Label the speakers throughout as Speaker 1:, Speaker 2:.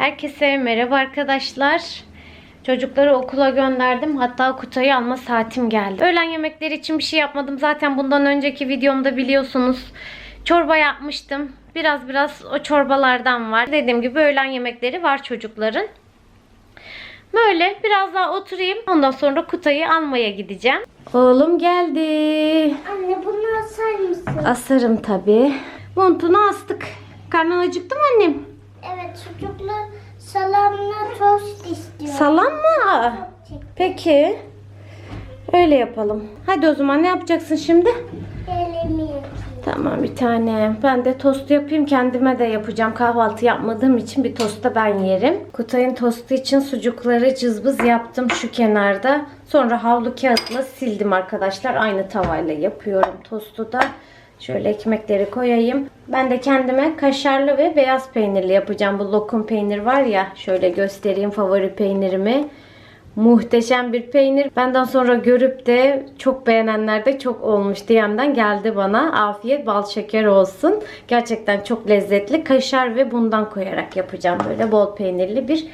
Speaker 1: Herkese merhaba arkadaşlar. Çocukları okula gönderdim. Hatta Kutay'ı alma saatim geldi. Öğlen yemekleri için bir şey yapmadım. Zaten bundan önceki videomda biliyorsunuz çorba yapmıştım. Biraz biraz o çorbalardan var. Dediğim gibi öğlen yemekleri var çocukların. Böyle biraz daha oturayım. Ondan sonra Kutay'ı almaya gideceğim. Oğlum geldi.
Speaker 2: Anne bunu asar mısın?
Speaker 1: Asarım tabii. Montunu astık. Karnın acıktı mı annem?
Speaker 2: Evet sucuklu salamla tost istiyorum.
Speaker 1: Salam mı? Peki. Öyle yapalım. Hadi o zaman ne yapacaksın şimdi?
Speaker 2: Elimi yapayım.
Speaker 1: Tamam bir tane. Ben de tost yapayım. Kendime de yapacağım. Kahvaltı yapmadığım için bir tost da ben yerim. Kutay'ın tostu için sucukları cızbız yaptım şu kenarda. Sonra havlu kağıtla sildim arkadaşlar. Aynı tavayla yapıyorum tostu da. Şöyle ekmekleri koyayım. Ben de kendime kaşarlı ve beyaz peynirli yapacağım. Bu lokum peynir var ya. Şöyle göstereyim favori peynirimi. Muhteşem bir peynir. Benden sonra görüp de çok beğenenler de çok olmuş. DM'den geldi bana. Afiyet bal şeker olsun. Gerçekten çok lezzetli. Kaşar ve bundan koyarak yapacağım. Böyle bol peynirli bir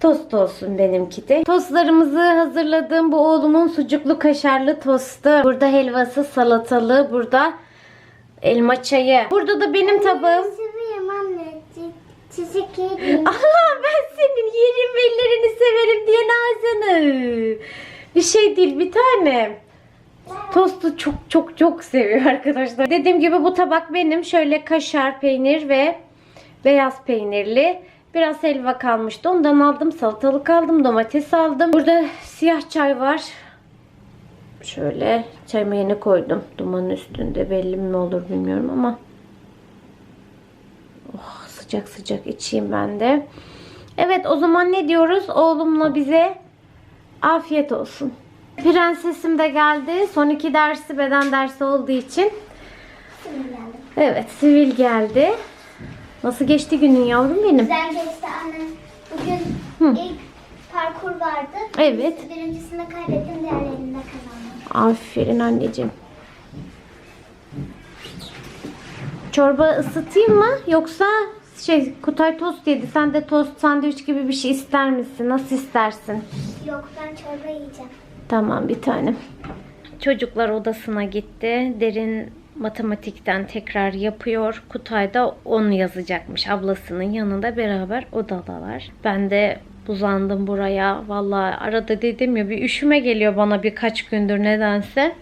Speaker 1: tost olsun benimki de. Tostlarımızı hazırladım. Bu oğlumun sucuklu kaşarlı tostu. Burada helvası, salatalı. Burada elma çayı. Burada da benim tabağım.
Speaker 2: Seviyorum anne. Çi- Çiçek.
Speaker 1: Allah ben senin yerin ve ellerini severim diye Nazan'ı. Bir şey değil bir tane. Tostu çok çok çok seviyor arkadaşlar. Dediğim gibi bu tabak benim. Şöyle kaşar peynir ve beyaz peynirli. Biraz helva kalmıştı. Ondan aldım. Salatalık aldım. Domates aldım. Burada siyah çay var. Şöyle çayımı yeni koydum. Dumanın üstünde belli mi olur bilmiyorum ama. Oh, sıcak sıcak içeyim ben de. Evet o zaman ne diyoruz? Oğlumla bize afiyet olsun. Prensesim de geldi. Son iki dersi beden dersi olduğu için. Evet sivil geldi. Nasıl geçti günün yavrum benim?
Speaker 2: Güzel geçti anne. Bugün ilk parkur vardı.
Speaker 1: Evet.
Speaker 2: Birincisinde kaybettim, diğerlerinde kazandım.
Speaker 1: Aferin anneciğim. Çorba ısıtayım mı? Yoksa şey Kutay tost yedi. Sen de tost sandviç gibi bir şey ister misin? Nasıl istersin?
Speaker 2: Yok ben çorba yiyeceğim.
Speaker 1: Tamam bir tanem. Çocuklar odasına gitti. Derin matematikten tekrar yapıyor. Kutay da 10 yazacakmış. Ablasının yanında beraber odadalar. Ben de uzandım buraya. Vallahi arada dedim ya bir üşüme geliyor bana birkaç gündür nedense.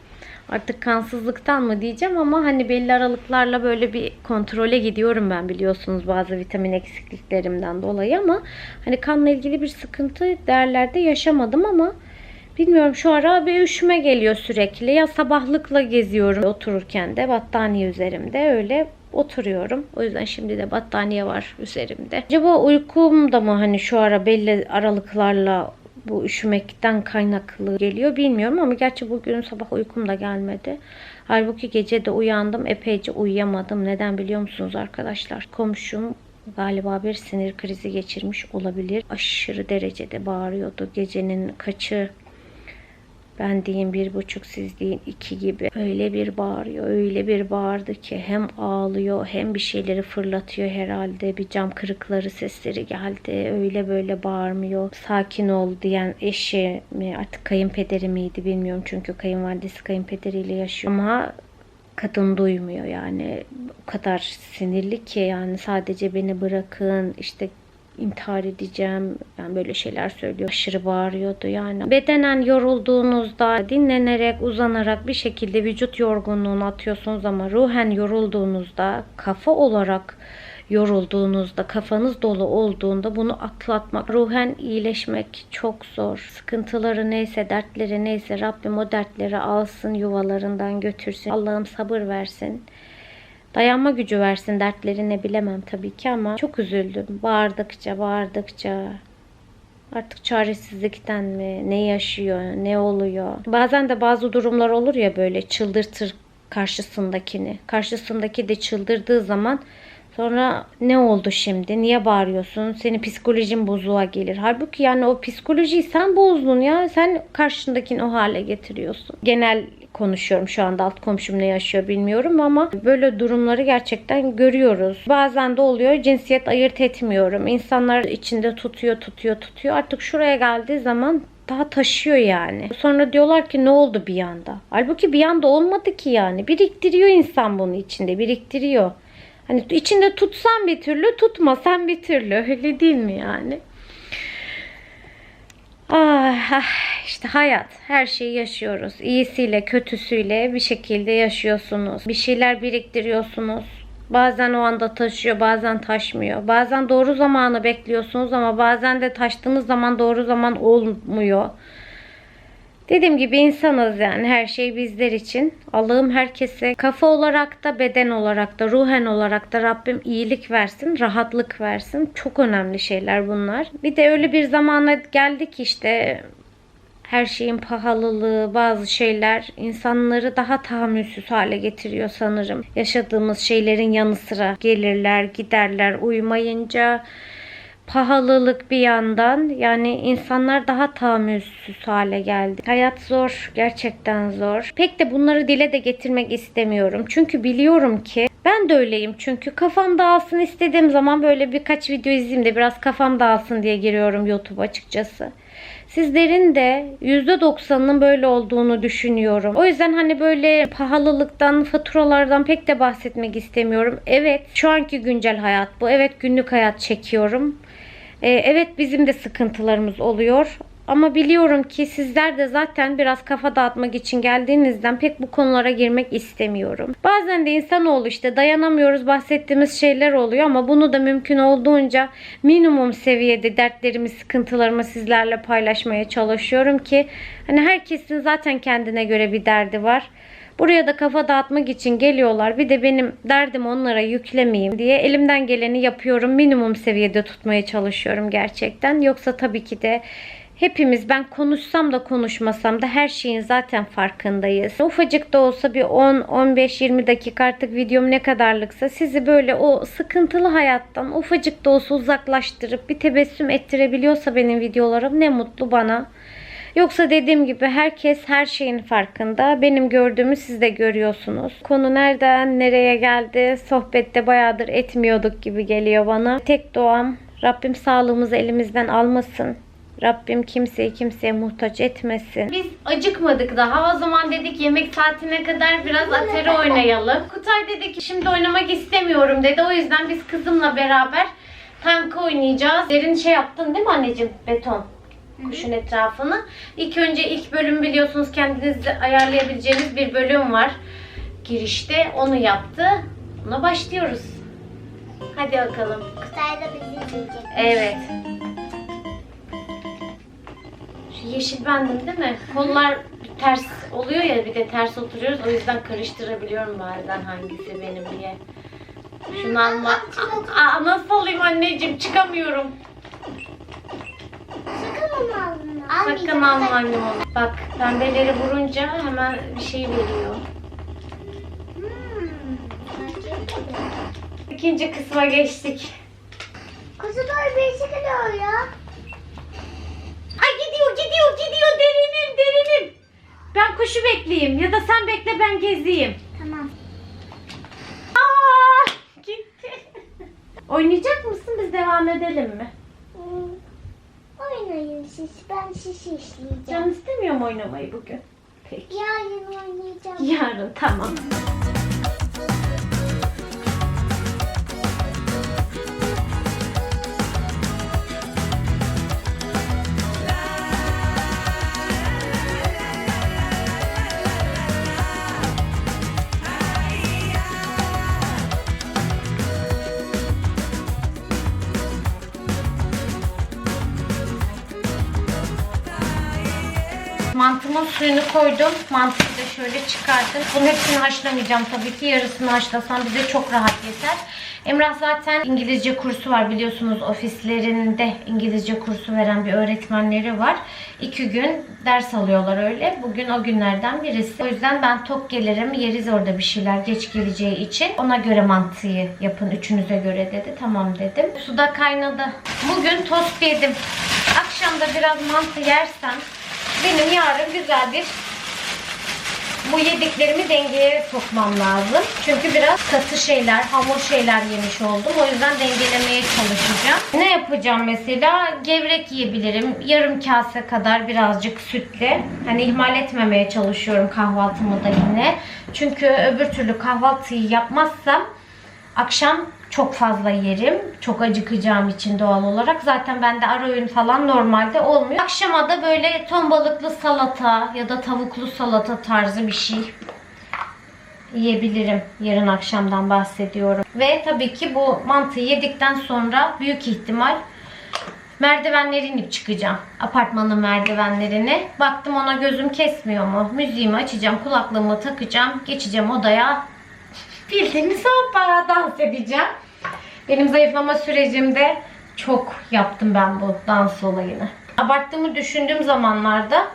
Speaker 1: Artık kansızlıktan mı diyeceğim ama hani belli aralıklarla böyle bir kontrole gidiyorum ben biliyorsunuz bazı vitamin eksikliklerimden dolayı ama hani kanla ilgili bir sıkıntı değerlerde yaşamadım ama Bilmiyorum şu ara bir üşüme geliyor sürekli. Ya sabahlıkla geziyorum otururken de battaniye üzerimde öyle oturuyorum. O yüzden şimdi de battaniye var üzerimde. Acaba uykum da mı hani şu ara belli aralıklarla bu üşümekten kaynaklı geliyor bilmiyorum ama gerçi bugün sabah uykum da gelmedi. Halbuki gece de uyandım epeyce uyuyamadım. Neden biliyor musunuz arkadaşlar? Komşum galiba bir sinir krizi geçirmiş olabilir. Aşırı derecede bağırıyordu. Gecenin kaçı ben diyeyim bir buçuk siz deyin iki gibi. Öyle bir bağırıyor. Öyle bir bağırdı ki hem ağlıyor hem bir şeyleri fırlatıyor herhalde. Bir cam kırıkları sesleri geldi. Öyle böyle bağırmıyor. Sakin ol diyen eşi mi artık kayınpederi miydi bilmiyorum. Çünkü kayınvalidesi kayınpederiyle yaşıyor. Ama kadın duymuyor yani. O kadar sinirli ki yani sadece beni bırakın işte intihar edeceğim. Yani böyle şeyler söylüyor. Aşırı bağırıyordu yani. Bedenen yorulduğunuzda dinlenerek, uzanarak bir şekilde vücut yorgunluğunu atıyorsunuz ama ruhen yorulduğunuzda, kafa olarak yorulduğunuzda, kafanız dolu olduğunda bunu atlatmak, ruhen iyileşmek çok zor. Sıkıntıları neyse, dertleri neyse Rabbim o dertleri alsın, yuvalarından götürsün. Allah'ım sabır versin. Dayanma gücü versin dertlerini bilemem tabii ki ama çok üzüldüm. Bağırdıkça bağırdıkça artık çaresizlikten mi ne yaşıyor ne oluyor. Bazen de bazı durumlar olur ya böyle çıldırtır karşısındakini. Karşısındaki de çıldırdığı zaman sonra ne oldu şimdi? Niye bağırıyorsun? Senin psikolojin bozuğa gelir. Halbuki yani o psikolojiyi sen bozdun ya. Sen karşındakini o hale getiriyorsun. Genel konuşuyorum şu anda alt komşum ne yaşıyor bilmiyorum ama böyle durumları gerçekten görüyoruz. Bazen de oluyor cinsiyet ayırt etmiyorum. İnsanlar içinde tutuyor tutuyor tutuyor artık şuraya geldiği zaman daha taşıyor yani. Sonra diyorlar ki ne oldu bir anda? Halbuki bir anda olmadı ki yani. Biriktiriyor insan bunu içinde biriktiriyor. Hani içinde tutsan bir türlü tutmasan bir türlü öyle değil mi yani? Ah, ah, işte hayat. Her şeyi yaşıyoruz. İyisiyle, kötüsüyle bir şekilde yaşıyorsunuz. Bir şeyler biriktiriyorsunuz. Bazen o anda taşıyor, bazen taşmıyor. Bazen doğru zamanı bekliyorsunuz ama bazen de taştığınız zaman doğru zaman olmuyor. Dediğim gibi insanız yani her şey bizler için. Allah'ım herkese kafa olarak da beden olarak da ruhen olarak da Rabbim iyilik versin, rahatlık versin. Çok önemli şeyler bunlar. Bir de öyle bir zamana geldik işte her şeyin pahalılığı, bazı şeyler insanları daha tahammülsüz hale getiriyor sanırım. Yaşadığımız şeylerin yanı sıra gelirler, giderler, uyumayınca pahalılık bir yandan yani insanlar daha tahammülsüz hale geldi. Hayat zor, gerçekten zor. Pek de bunları dile de getirmek istemiyorum. Çünkü biliyorum ki ben de öyleyim çünkü kafam dağılsın istediğim zaman böyle birkaç video izleyeyim de biraz kafam dağılsın diye giriyorum YouTube açıkçası. Sizlerin de %90'ının böyle olduğunu düşünüyorum. O yüzden hani böyle pahalılıktan, faturalardan pek de bahsetmek istemiyorum. Evet, şu anki güncel hayat bu. Evet, günlük hayat çekiyorum. Ee, evet, bizim de sıkıntılarımız oluyor. Ama biliyorum ki sizler de zaten biraz kafa dağıtmak için geldiğinizden pek bu konulara girmek istemiyorum. Bazen de insanoğlu işte dayanamıyoruz bahsettiğimiz şeyler oluyor ama bunu da mümkün olduğunca minimum seviyede dertlerimi, sıkıntılarımı sizlerle paylaşmaya çalışıyorum ki hani herkesin zaten kendine göre bir derdi var. Buraya da kafa dağıtmak için geliyorlar. Bir de benim derdim onlara yüklemeyeyim diye elimden geleni yapıyorum. Minimum seviyede tutmaya çalışıyorum gerçekten. Yoksa tabii ki de Hepimiz ben konuşsam da konuşmasam da her şeyin zaten farkındayız. Ufacık da olsa bir 10, 15, 20 dakika artık videom ne kadarlıksa sizi böyle o sıkıntılı hayattan ufacık da olsa uzaklaştırıp bir tebessüm ettirebiliyorsa benim videolarım ne mutlu bana. Yoksa dediğim gibi herkes her şeyin farkında. Benim gördüğümü siz de görüyorsunuz. Konu nereden nereye geldi? Sohbette bayağıdır etmiyorduk gibi geliyor bana. Tek duam Rabbim sağlığımızı elimizden almasın. Rabbim kimseyi kimseye muhtaç etmesin. Biz acıkmadık daha. O zaman dedik yemek saatine kadar biraz atari oynayalım. Kutay dedi ki şimdi oynamak istemiyorum dedi. O yüzden biz kızımla beraber tank oynayacağız. Derin şey yaptın değil mi anneciğim? Beton. Kuşun etrafını. İlk önce ilk bölüm biliyorsunuz kendiniz ayarlayabileceğiniz bir bölüm var. Girişte onu yaptı. Ona başlıyoruz. Hadi bakalım.
Speaker 2: Kutay da bizi izleyecek.
Speaker 1: Evet. Yeşil bendim değil mi? Kollar ters oluyor ya bir de ters oturuyoruz. O yüzden karıştırabiliyorum bazen hangisi benim diye. Şunu alma. Aa, nasıl alayım anneciğim? Çıkamıyorum.
Speaker 2: Sakın onu alma.
Speaker 1: Sakın alma annem onu. Bak pembeleri vurunca hemen bir şey veriyor.
Speaker 2: Hmm.
Speaker 1: İkinci kısma geçtik.
Speaker 2: Kuzular bir çıkıyor ya.
Speaker 1: Ben kuşu bekleyeyim ya da sen bekle ben gezeyim.
Speaker 2: Tamam.
Speaker 1: Aa, gitti. Oynayacak mısın? Biz devam edelim mi?
Speaker 2: Hmm. Oynayın siz. Ben sizi işleyeceğim.
Speaker 1: Can istemiyorum oynamayı bugün. Peki.
Speaker 2: Yarın oynayacağım.
Speaker 1: Yarın tamam. Mantımın suyunu koydum. Mantıyı da şöyle çıkarttım. Bunun hepsini haşlamayacağım tabii ki. Yarısını haşlasam bize çok rahat yeter. Emrah zaten İngilizce kursu var biliyorsunuz ofislerinde İngilizce kursu veren bir öğretmenleri var. İki gün ders alıyorlar öyle. Bugün o günlerden birisi. O yüzden ben tok gelirim. Yeriz orada bir şeyler geç geleceği için. Ona göre mantıyı yapın. Üçünüze göre dedi. Tamam dedim. Suda kaynadı. Bugün tost yedim. Akşam da biraz mantı yersem benim yarın güzel bir bu yediklerimi dengeye sokmam lazım. Çünkü biraz katı şeyler, hamur şeyler yemiş oldum. O yüzden dengelemeye çalışacağım. Ne yapacağım mesela? Gevrek yiyebilirim. Yarım kase kadar birazcık sütle. Hani ihmal etmemeye çalışıyorum kahvaltımı da yine. Çünkü öbür türlü kahvaltıyı yapmazsam Akşam çok fazla yerim. Çok acıkacağım için doğal olarak. Zaten bende ara öğün falan normalde olmuyor. Akşama da böyle ton balıklı salata ya da tavuklu salata tarzı bir şey yiyebilirim. Yarın akşamdan bahsediyorum. Ve tabii ki bu mantıyı yedikten sonra büyük ihtimal merdivenleri inip çıkacağım. Apartmanın merdivenlerini. Baktım ona gözüm kesmiyor mu? Müziğimi açacağım, kulaklığımı takacağım, geçeceğim odaya. Bildiğiniz hoppala dans edeceğim. Benim zayıflama sürecimde çok yaptım ben bu dans olayını. Abarttığımı düşündüğüm zamanlarda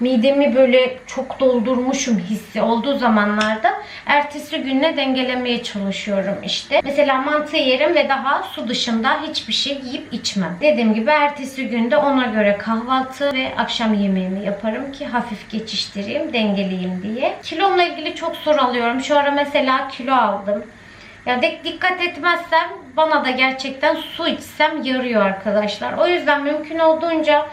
Speaker 1: midemi böyle çok doldurmuşum hissi olduğu zamanlarda ertesi günle dengelemeye çalışıyorum işte. Mesela mantı yerim ve daha su dışında hiçbir şey yiyip içmem. Dediğim gibi ertesi günde ona göre kahvaltı ve akşam yemeğimi yaparım ki hafif geçiştireyim, dengeleyeyim diye. Kilomla ilgili çok soru alıyorum. Şu ara mesela kilo aldım. Ya dikkat etmezsem bana da gerçekten su içsem yarıyor arkadaşlar. O yüzden mümkün olduğunca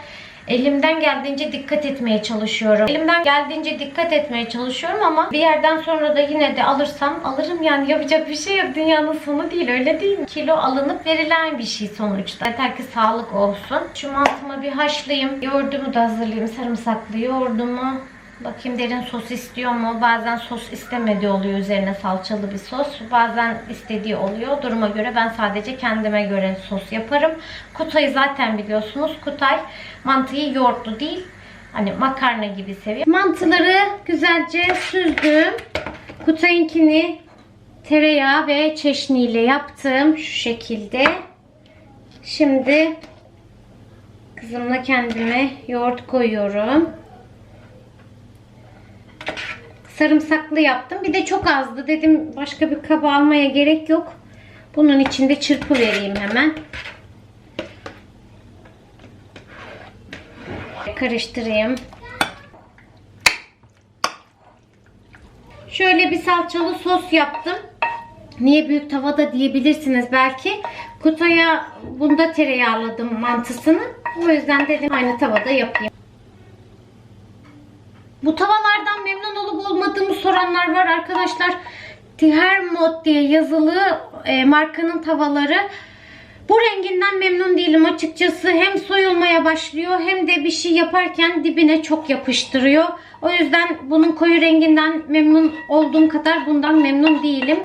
Speaker 1: elimden geldiğince dikkat etmeye çalışıyorum. Elimden geldiğince dikkat etmeye çalışıyorum ama bir yerden sonra da yine de alırsam alırım yani yapacak bir şey yok. Dünyanın sonu değil öyle değil mi? Kilo alınıp verilen bir şey sonuçta. Yeter ki sağlık olsun. Şu mantımı bir haşlayayım. Yoğurdumu da hazırlayayım. Sarımsaklı yoğurdumu. Bakayım derin sos istiyor mu? Bazen sos istemediği oluyor üzerine salçalı bir sos. Bazen istediği oluyor. Duruma göre ben sadece kendime göre sos yaparım. Kutay'ı zaten biliyorsunuz. Kutay mantıyı yoğurtlu değil. Hani makarna gibi seviyor. Mantıları güzelce süzdüm. Kutay'ınkini tereyağı ve çeşniyle yaptım. Şu şekilde. Şimdi kızımla kendime yoğurt koyuyorum. Sarımsaklı yaptım. Bir de çok azdı. Dedim başka bir kaba almaya gerek yok. Bunun içinde çırpı vereyim hemen. Karıştırayım. Şöyle bir salçalı sos yaptım. Niye büyük tavada diyebilirsiniz belki. Kutuya bunda tereyağladım mantısını. O yüzden dedim aynı tavada yapayım. Bu tavalardan memnun olup olmadığımı soranlar var arkadaşlar. Hermod diye yazılı e, markanın tavaları. Bu renginden memnun değilim açıkçası. Hem soyulmaya başlıyor hem de bir şey yaparken dibine çok yapıştırıyor. O yüzden bunun koyu renginden memnun olduğum kadar bundan memnun değilim.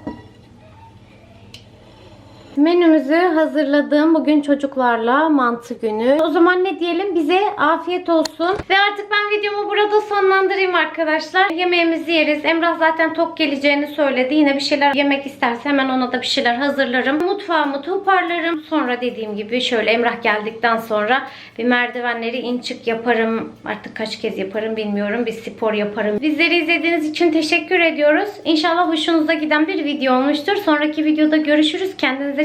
Speaker 1: Menümüzü hazırladım. Bugün çocuklarla mantı günü. O zaman ne diyelim? Bize afiyet olsun. Ve artık ben videomu burada sonlandırayım arkadaşlar. Yemeğimizi yeriz. Emrah zaten tok geleceğini söyledi. Yine bir şeyler yemek isterse hemen ona da bir şeyler hazırlarım. Mutfağımı toparlarım. Sonra dediğim gibi şöyle Emrah geldikten sonra bir merdivenleri in çık yaparım. Artık kaç kez yaparım bilmiyorum. Bir spor yaparım. Bizleri izlediğiniz için teşekkür ediyoruz. İnşallah hoşunuza giden bir video olmuştur. Sonraki videoda görüşürüz.